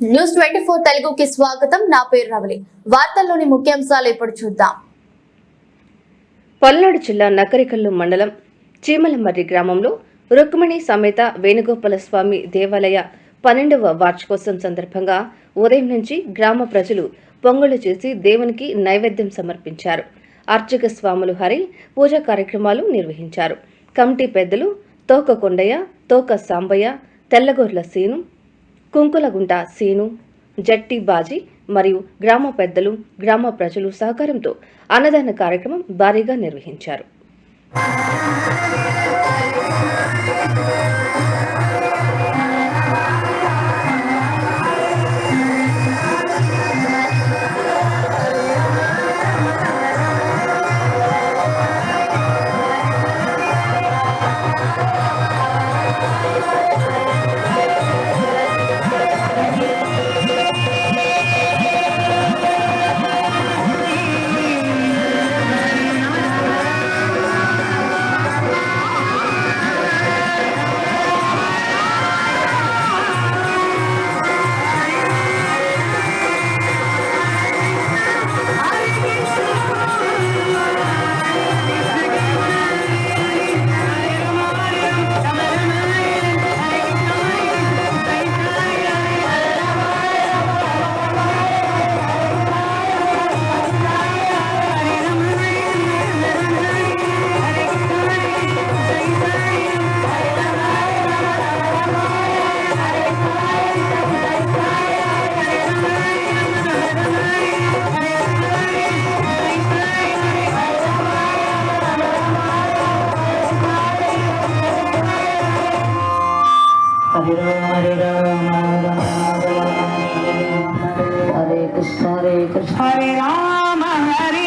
News twenty four తెలుగుకి స్వాగతం. నా పేరు రవలి. వార్తల్లోని ముఖ్యాంశాలు ఇప్పుడు చూద్దాం. పల్నాడు జిల్లా నకరికల్లు మండలం చీమలమర్రి గ్రామంలో రుక్మిణి సమేత వేణుగోపాల స్వామి దేవాలయ పన్నెండవ వార్షికోత్సవం సందర్భంగా ఉదయం నుంచి గ్రామ ప్రజలు పొంగలు చేసి దేవునికి నైవేద్యం సమర్పించారు. అర్చక స్వాములు హరి పూజా కార్యక్రమాలు నిర్వహించారు. కమిటీ పెద్దలు తోక కొండయ్య తోక సాంబయ్య తెల్లగొర్ల సీను కుంకులగుంట సీను జట్టి బాజీ మరియు గ్రామ పెద్దలు గ్రామ ప్రజలు సహకారంతో అన్నదాన కార్యక్రమం భారీగా నిర్వహించారు. హరే రామ హరే రామ రామ రామ హరే హరే కృష్ణ హరే కృష్ణ హరే రామ హరే